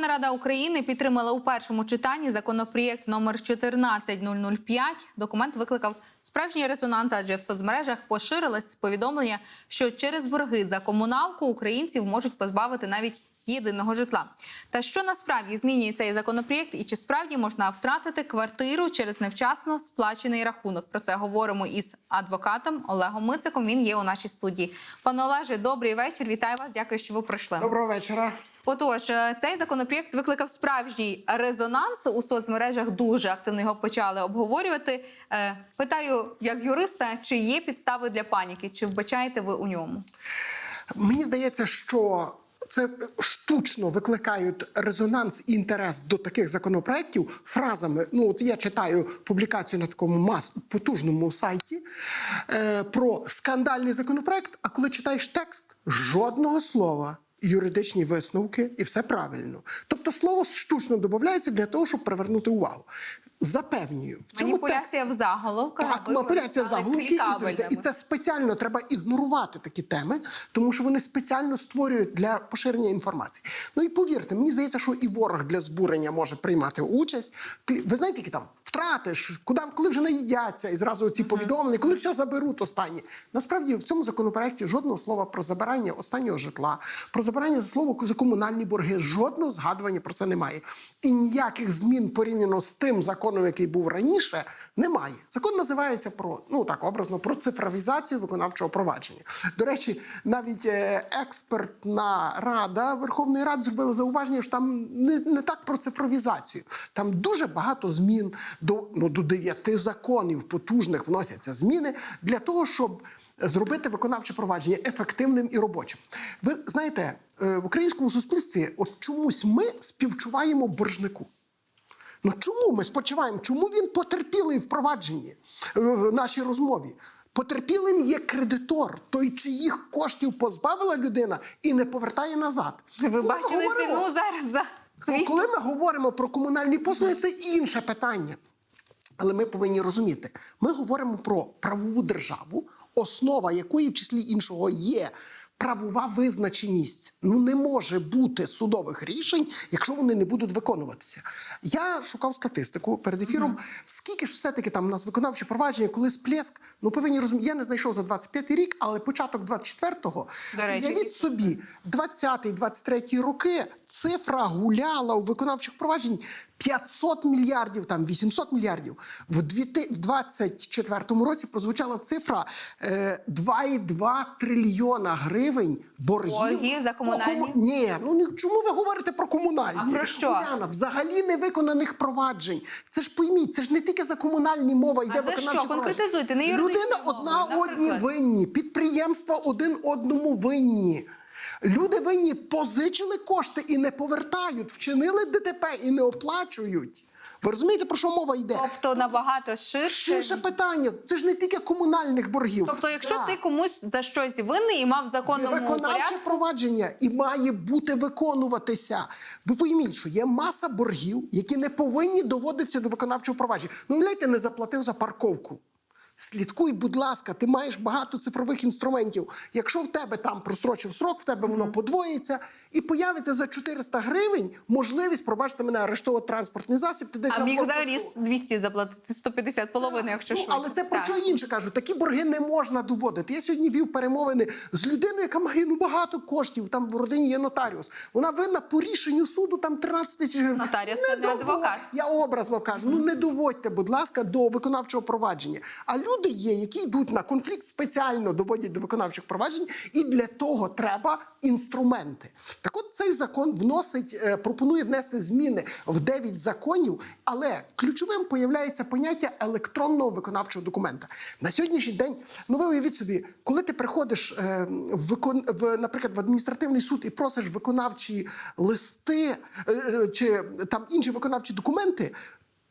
Верховна Рада України підтримала у першому читанні законопроєкт номер 14005. Документ викликав справжній резонанс, адже в соцмережах поширилось повідомлення, що через борги за комуналку українців можуть позбавити навіть єдиного житла. Та що насправді змінює цей законопроєкт, і чи справді можна втратити квартиру через невчасно сплачений рахунок? Про це говоримо із адвокатом Олегом Мициком. Він є у нашій студії. Пане Олеже, добрий вечір. Вітаю вас. Дякую, що ви прийшли. Доброго вечора. Отож, е, цей законопроєкт викликав справжній резонанс у соцмережах. Дуже активно його почали обговорювати. Е, Питаю, як юриста, чи є підстави для паніки? Чи вбачаєте ви у ньому? Мені здається, що це штучно викликають резонанс і інтерес до таких законопроєктів фразами. Ну, от я читаю публікацію на такому мас потужному сайті е, про скандальний законопроект. А коли читаєш текст, жодного слова. Юридичні висновки, і все правильно. Тобто слово штучно додається для того, щоб привернути увагу. Запевнюю, в цьому Маніпуляція тексті в заголовках. Так, маніпуляція в стали заголовки і це спеціально треба ігнорувати такі теми, тому що вони спеціально створюють для поширення інформації. Ну і повірте, мені здається, що і ворог для збурення може приймати участь. Ви знаєте, які там втратиш, куди куди вже наїдяться, і зразу ці повідомлення, коли все заберуть останні. Насправді в цьому законопроекті жодного слова про забирання останнього житла, про забирання за слово за комунальні борги, жодного згадування про це немає. І ніяких змін порівняно з тим законом, який був раніше, немає. Закон називається про ну так образно про цифровізацію виконавчого провадження. До речі, навіть е, експертна рада Верховної Ради зробила зауваження, що там не, не так про цифровізацію. Там дуже багато змін до ну до дев'яти законів потужних вносяться зміни для того, щоб зробити виконавче провадження ефективним і робочим. Ви знаєте, е, в українському суспільстві от чомусь ми співчуваємо боржнику. Ну чому ми спочиваємо? Чому він потерпілий в провадженні е, в нашій розмові? Потерпілим є кредитор, той, чиїх коштів позбавила людина і не повертає назад. Ви бачили говоримо- ціну зараз за свій коли ми говоримо про комунальні послуги, це інше питання. Але ми повинні розуміти, ми говоримо про правову державу, основа якої, в числі іншого, є правова визначеність. Ну не може бути судових рішень, якщо вони не будуть виконуватися. Я шукав статистику перед ефіром. Скільки ж все-таки там у нас виконавче провадження, коли сплеск, ну повинні розуміти, я не знайшов за 25 рік, але початок 24-го, уявіть собі, 20-23 роки цифра гуляла у виконавчих проваджень 500 мільярдів, там 800 мільярдів. В 2024 році прозвучала цифра е, 2,2 трильйона гривень боргів. Борги за комунальні? кому- Ні, ну чому ви говорите про комунальні? А про що? Уляна, взагалі невиконаних проваджень. Це ж пойміть, це ж не тільки за комунальні мова йде за виконавче що? Конкретизуйте, не юридичною Людина мовою, одна одні винні, підприємства один одному винні. Люди винні позичили кошти і не повертають, вчинили ДТП і не оплачують. Ви розумієте, про що мова йде? Тобто набагато ширше. Ширше питання. Це ж не тільки комунальних боргів. Тобто, якщо Так. ти комусь за щось винний і мав законному виконавче порядку, провадження і має бути виконуватися. Ви пойміть, що є маса боргів, які не повинні доводитися до виконавчого провадження. Ну, уявляйте, не заплатив за парковку. Слідкуй, будь ласка, ти маєш багато цифрових інструментів. Якщо в тебе там просрочив срок, в тебе воно подвоїться і появиться за 400 гривень можливість, пробачте мене, арештовувати транспортний засіб. Ти десь а міг взагалі 200 заплатити, 150 половину, якщо Ну, швидше. але це про що інше кажу. Такі борги не можна доводити. Я сьогодні вів перемовини з людиною, яка має ну, багато коштів. Там в родині є нотаріус. Вона винна по рішенню суду там 13 тисяч гривень. Нотаріус це не адвокат. Я образно кажу. Ну не доводьте, будь ласка, до виконавчого провадження. А люди є, які йдуть на конфлікт, спеціально доводять до виконавчих проваджень, і для того треба інструменти. Так, от цей закон вносить, е, пропонує внести зміни в 9 законів, але ключовим появляється поняття електронного виконавчого документа. На сьогоднішній день, ну ви уявіть собі, коли ти приходиш е, в, викон... в, наприклад, в адміністративний суд і просиш виконавчі листи е, чи там інші виконавчі документи,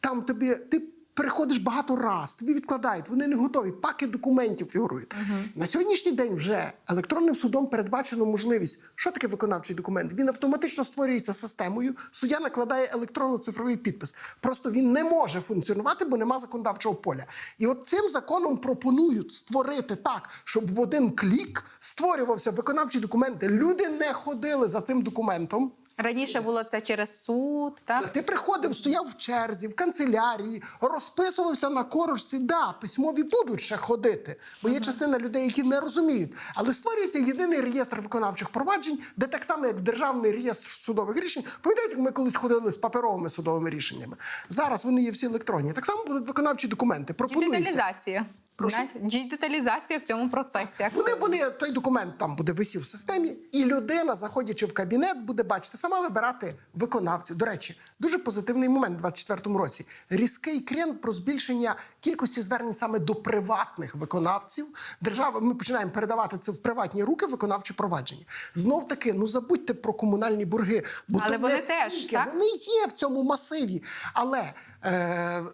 там тобі ти. Приходиш багато раз, тобі відкладають, вони не готові, паки документів фігурують. На сьогоднішній день вже електронним судом передбачено можливість, що таке виконавчий документ. Він автоматично створюється системою, суддя накладає електронно-цифровий підпис. Просто він не може функціонувати, бо нема законодавчого поля. І от цим законом пропонують створити так, щоб в один клік створювався виконавчий документ. де Люди не ходили за цим документом. Раніше було це через суд, так? Ти приходив, стояв в черзі, в канцелярії, розписувався на корочці. Да, письмові будуть ще ходити, бо є частина людей, які не розуміють. Але створюється єдиний реєстр виконавчих проваджень, де так само, як в державний реєстр судових рішень, пам'ятаєте, як ми колись ходили з паперовими судовими рішеннями. Зараз вони є всі електронні. Так само будуть виконавчі документи. Пропонується. Діджиталізація. Прошу? Діджиталізація в цьому процесі. Вони, вони той документ там буде висів в системі, і людина, заходячи в кабінет, буде бачити сама вибирати виконавців. До речі, дуже позитивний момент у 24-му році. Різкий крен про збільшення кількості звернень саме до приватних виконавців. Держава, ми починаємо передавати це в приватні руки, виконавчі провадження. Знов таки, ну забудьте про комунальні борги, бо Але вони теж, так? вони є в цьому масиві. Але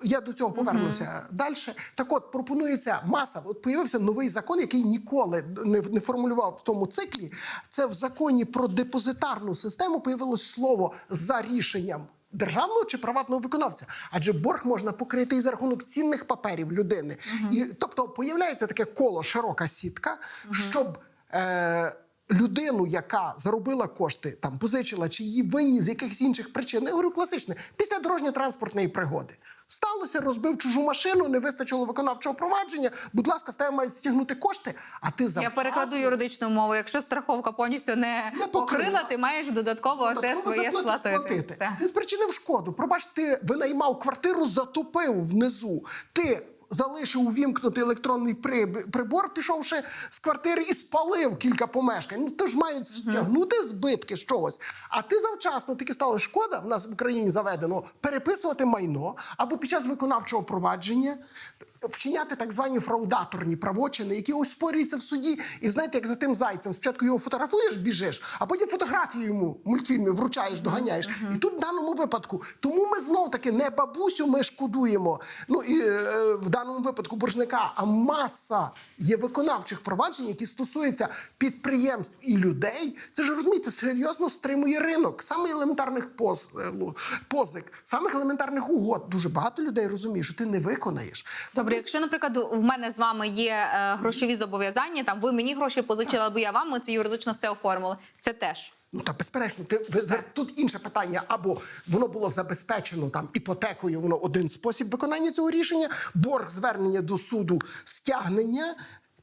я до цього повернуся далі. Так от пропонується маса. От появився новий закон, який ніколи не, не формулював в тому циклі. Це в законі про депозитарну систему появилось слово за рішенням. Державного чи приватного виконавця, адже борг можна покрити і за рахунок цінних паперів людини, і тобто появляється таке коло, широка сітка, щоб е, людину, яка заробила кошти, там позичила чи її винні з якихось інших причин. Я говорю класичне, після дорожньо-транспортної пригоди. Сталося, розбив чужу машину, не вистачило виконавчого провадження. Будь ласка, тебе мають стягнути кошти, а ти завчасно... Я перекладу юридичну мову. Якщо страховка повністю не, Не покрила. покрила, ти маєш додатково це своє заплати- сплатити. Ти спричинив шкоду. Пробач, ти винаймав квартиру, затопив внизу. Ти залишив увімкнути електронний приб- прибор, пішовши з квартири і спалив кілька помешкань. Ну то ж мають стягнути збитки з чогось. А ти завчасно таки стало шкода. В нас в Україні заведено переписувати майно або під час виконавчого провадження. Вчиняти так звані фраудаторні правочини, які оспорюються в суді, і знаєте, як за тим зайцем спочатку його фотографуєш, біжиш, а потім фотографію йому мультфільмі вручаєш, доганяєш. І тут в даному випадку, тому ми знов таки не бабусю ми шкодуємо. Ну і е, в даному випадку боржника, а маса є виконавчих проваджень, які стосуються підприємств і людей. Це ж розумієте, серйозно стримує ринок. Саме елементарних поз, е, ну, позик, самих елементарних угод. Дуже багато людей розуміє, що ти не виконаєш. Добре, якщо, наприклад, в мене з вами є е, грошові зобов'язання, там ви мені гроші позичили, або я вам, ми це юридично все оформили. Це теж. Ну та безперечно, ти тут інше питання. Або воно було забезпечено там іпотекою, воно один спосіб виконання цього рішення, борг звернення до суду, стягнення.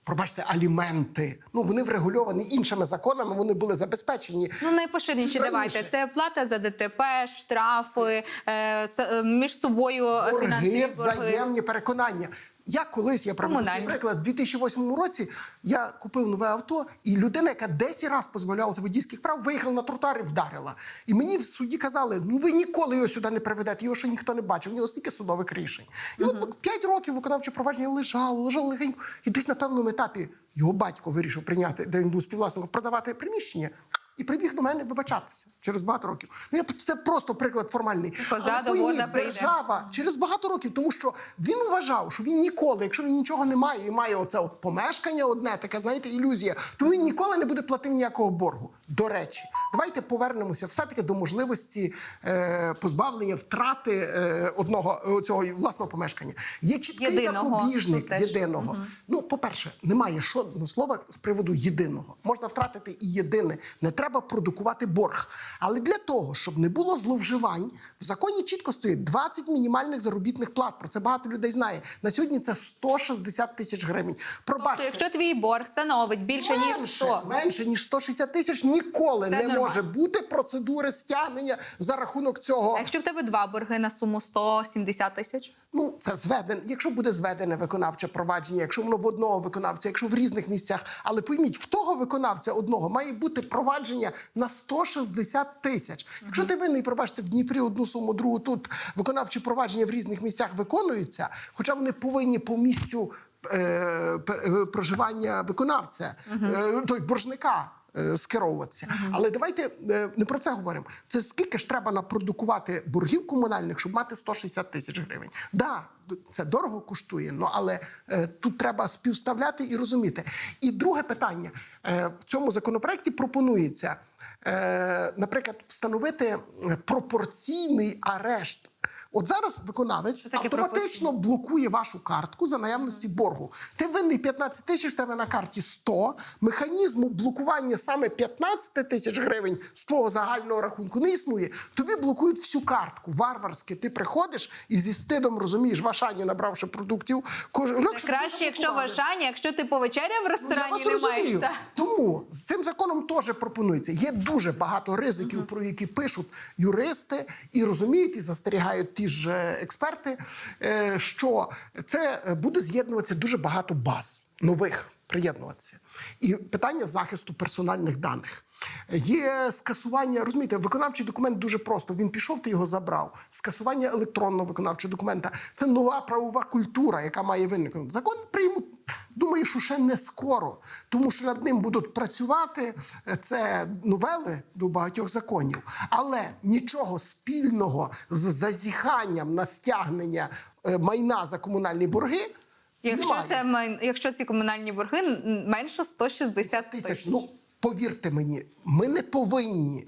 Пробачте, аліменти. Ну вони врегульовані іншими законами. Вони були забезпечені. Ну, найпоширеніші давайте. Це плата за ДТП, штрафи, е, е, між собою борги, фінансові борги. взаємні переконання. Я колись я приведу свій приклад, у 2008 році я купив нове авто, і людина, яка 10 разів позбавлялася водійських прав, виїхала на тротуар і вдарила. І мені в суді казали: ну ви ніколи його сюди не приведете, його ще ніхто не бачив. В нього стільки судових рішень. І от 5 років виконавче провадження лежало, лежало легенько. І десь на певному етапі його батько вирішив прийняти, де він був співвласником, продавати приміщення. І прибіг до мене вибачатися через багато років. Ну я це просто приклад формальний. Позаду Але пойміть, держава через багато років, тому що він вважав, що він ніколи, якщо він нічого не має і має оце от помешкання одне, таке, знаєте, ілюзія, то він ніколи не буде платити ніякого боргу. До речі, давайте повернемося все-таки до можливості е, позбавлення втрати е, одного е, цього власного помешкання. Є чіткий Єдиного. запобіжник єдиного. Ну, по-перше, немає жодного слова з приводу єдиного. Можна втратити і єдине. Не треба продукувати борг. Але для того, щоб не було зловживань, в законі чітко стоїть 20 мінімальних заробітних плат. Про це багато людей знає. На сьогодні це 160 тисяч гривень. Тобто, якщо твій борг становить більше ніж Менше, 100, менше ніж 160 тисяч ніколи Це не нормально. може бути процедури стягнення за рахунок цього. а якщо в тебе два борги на суму 170 тисяч, Ну, це зведен. Якщо буде зведене виконавче провадження, якщо воно в одного виконавця, якщо в різних місцях, але пойміть, в того виконавця одного має бути провадження на 160 тисяч. Якщо ти винний, пробачте, в Дніпрі одну суму, другу тут виконавчі провадження в різних місцях виконуються, хоча вони повинні по місцю е, е, проживання виконавця, е, той боржника е, скеровуватися. Але давайте е, не про це говоримо. Це скільки ж треба напродукувати боргів комунальних, щоб мати 160 тисяч гривень? Да, це дорого коштує, ну але е, тут треба співставляти і розуміти. І друге питання Е, в цьому законопроекті пропонується. е, Наприклад, встановити пропорційний арешт От зараз виконавець автоматично блокує вашу картку за наявності боргу. Ти винний 15 тисяч, в тебе на карті 100. Механізму блокування саме 15 тисяч гривень з твого загального рахунку не існує. Тобі блокують всю картку. Варварськи ти приходиш і зі стидом розумієш, в Ашані набравши продуктів. Кож... Ну, якщо Краще, якщо в заблокували. Ашані, якщо ти повечеряв в Я ресторані, не маєш. Та. Тому з цим законом теж пропонується. Є дуже багато ризиків, про які пишуть юристи, і розуміють, і застерігають ті ж е, експерти, е, що це е, буде з'єднуватися дуже багато баз нових. Приєднуватися і питання захисту персональних даних є скасування. Розумієте, виконавчий документ дуже просто. Він пішов, ти його забрав. Скасування електронного виконавчого документа це нова правова культура, яка має виникнути. Закон приймуть. Думаю, що ще не скоро, тому що над ним будуть працювати. Е, Це новели до багатьох законів, але нічого спільного з зазіханням на стягнення е, майна за комунальні борги. Якщо немає. це май- якщо ці комунальні борги н- менше 160 тисяч. тисяч. Ну повірте мені, ми не повинні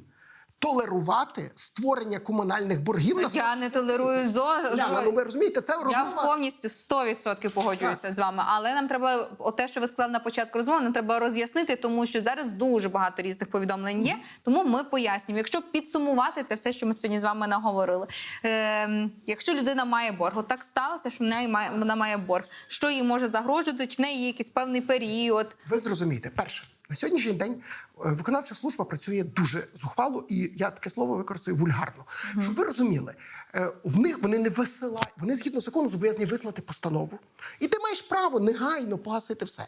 толерувати створення комунальних боргів на Я не толерую зо Уляна, ну ви розумієте, це Я повністю 100% погоджуюся з вами. Але нам треба, от те, що ви сказали на початку розмови, нам треба роз'яснити, тому що зараз дуже багато різних повідомлень є. Тому ми пояснюємо. Якщо підсумувати це все, що ми сьогодні з вами наговорили. Ем, якщо людина має борг, от так сталося, що в неї має вона має борг. Що їй може загрожувати? Чи в неї є якийсь певний період? Ви зрозумієте, перше, на сьогоднішній день е, виконавча служба працює дуже зухвало, і я таке слово використаю вульгарно. Щоб ви розуміли, е, в них вони не висилають, вони згідно закону зобов'язані вислати постанову. І ти маєш право негайно погасити все.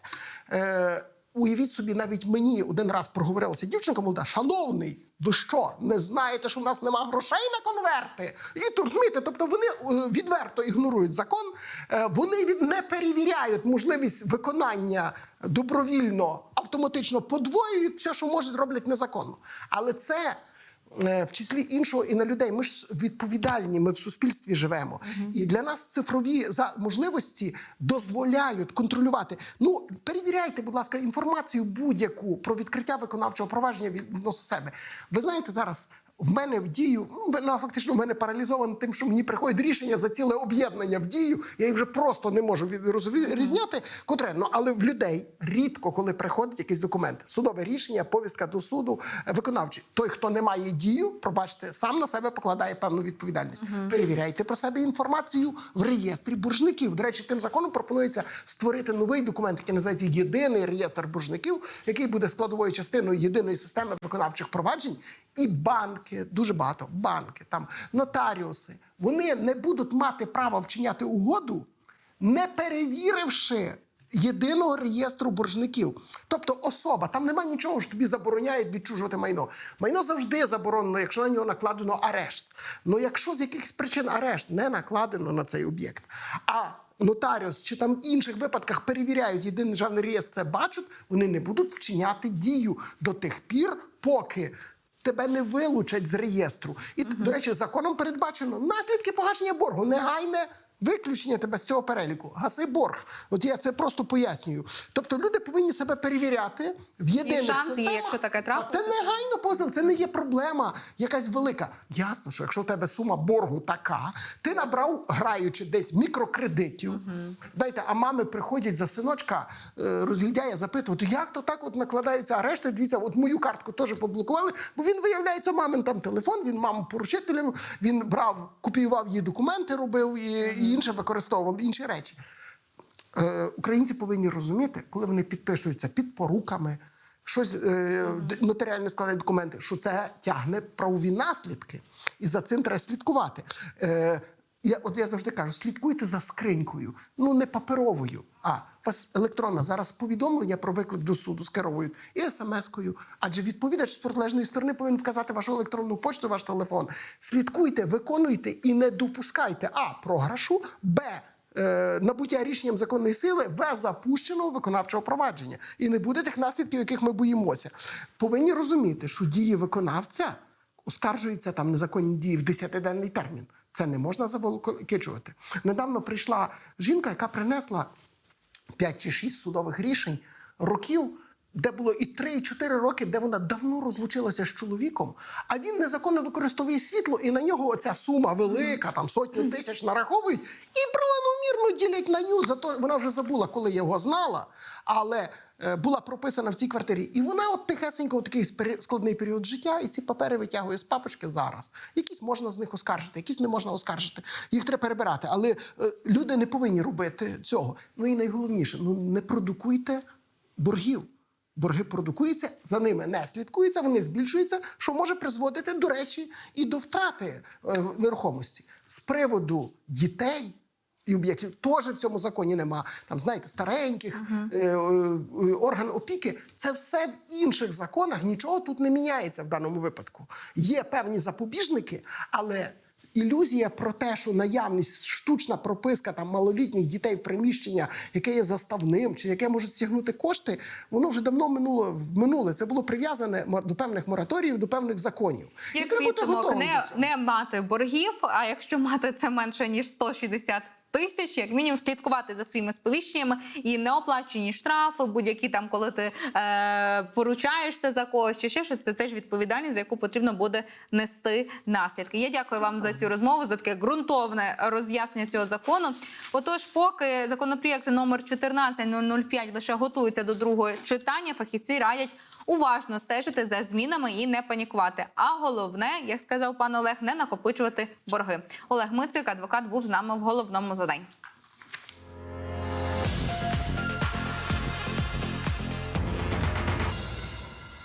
Уявіть собі, навіть мені один раз проговорилася дівчинка молода, шановний, ви що, не знаєте, що в нас нема грошей на конверти? І то розумієте, тобто вони е, відверто ігнорують закон, е, вони не перевіряють можливість виконання добровільно, автоматично подвоюють все, що можуть роблять незаконно. Але це. Е, В числі іншого і на людей. Ми ж відповідальні, ми в суспільстві живемо. І для нас цифрові можливості дозволяють контролювати. Ну, перевіряйте, будь ласка, інформацію будь-яку про відкриття виконавчого провадження відносно себе. Ви знаєте, зараз в мене в дію, ну, ну, фактично, в мене паралізовано тим, що мені приходить рішення за ціле об'єднання в дію. Я їх вже просто не можу розрізняти. Котре, ну, але в людей рідко, коли приходить якийсь документ, судове рішення, повістка до суду, е, виконавчий. Той, хто не має дію, пробачте, сам на себе покладає певну відповідальність. Перевіряйте про себе інформацію в реєстрі боржників. До речі, тим законом пропонується створити новий документ, який називається єдиний реєстр боржників, який буде складовою частиною єдиної системи виконавчих проваджень. І банки, дуже багато банки, там нотаріуси, вони не будуть мати права вчиняти угоду, не перевіривши єдиного реєстру боржників. Тобто особа, там немає нічого, що тобі забороняють відчужувати майно. Майно завжди заборонено, якщо на нього накладено арешт. Ну якщо з якихось причин арешт не накладено на цей об'єкт, а нотаріус чи там в інших випадках перевіряють єдиний державний реєстр, це бачать, вони не будуть вчиняти дію до тих пір, поки. Тебе не вилучать з реєстру. І, до речі, законом передбачено наслідки погашення боргу, негайне виключення тебе з цього переліку. Гаси борг. От я це просто пояснюю. Тобто люди повинні себе перевіряти в єдиних шанс є, якщо таке трапиться. Це негайно позов, це не є проблема якась велика. Ясно, що якщо у тебе сума боргу така, ти набрав, граючи десь мікрокредитів. Знаєте, а мами приходять за синочка, е, розглядяє, запитувати, як то так от накладаються арешти. Дивіться, от мою картку теж поблокували, бо він виявляється мамин там телефон, він маму поручителем, він брав, копіював її документи, робив і, і інше використовували інші речі. Е, українці повинні розуміти, коли вони підпишуються під поруками, щось е, нотаріально складають документи, що це тягне правові наслідки, і за цим треба слідкувати. Я, от я завжди кажу: слідкуйте за скринькою, ну не паперовою. А вас електронна зараз повідомлення про виклик до суду скеровують і смс-кою. Адже відповідач з протилежної сторони повинен вказати вашу електронну почту, ваш телефон. Слідкуйте, виконуйте і не допускайте а програшу, б е, набуття рішенням законної сили В запущеного виконавчого провадження. І не буде тих наслідків, яких ми боїмося. Повинні розуміти, що дії виконавця оскаржуються там незаконні дії в 10-денний термін. Це не можна заволокичувати. Недавно прийшла жінка, яка принесла 5 чи 6 судових рішень років де було і 3, і 4 роки, де вона давно розлучилася з чоловіком, а він незаконно використовує світло, і на нього оця сума велика, там сотню тисяч нараховують, і планомірно ділять на ню. Зато вона вже забула, коли його знала, але е, була прописана в цій квартирі. І вона от тихесенько, от такий складний період життя, і ці папери витягує з папочки зараз. Якісь можна з них оскаржити, якісь не можна оскаржити. Їх треба перебирати. Але е, люди не повинні робити цього. Ну і найголовніше, ну не продукуйте боргів. Борги продукуються, за ними не слідкується, вони збільшуються, що може призводити, до речі, і до втрати е, нерухомості. З приводу дітей і об'єктів теж в цьому законі нема. Там, знаєте, стареньких, е, е, орган опіки. Це все в інших законах, нічого тут не міняється в даному випадку. Є певні запобіжники, але ілюзія про те, що наявність штучна прописка там малолітніх дітей в приміщення, яке є заставним, чи яке може стягнути кошти, воно вже давно минуло в минуле. Це було прив'язане до певних мораторіїв, до певних законів. Як підсумок, не, не мати боргів, а якщо мати це менше ніж 160 тисяч, як мінімум слідкувати за своїми сповіщеннями і неоплачені штрафи, будь-які там, коли ти е, поручаєшся за когось чи ще щось, це теж відповідальність, за яку потрібно буде нести наслідки. Я дякую вам за цю розмову, за таке ґрунтовне роз'яснення цього закону. Отож, поки законопроєкт номер 14005 лише готується до другого читання, фахівці радять уважно стежити за змінами і не панікувати. А головне, як сказав пан Олег, не накопичувати борги. Олег Мицик, адвокат, був з нами в головному заданні.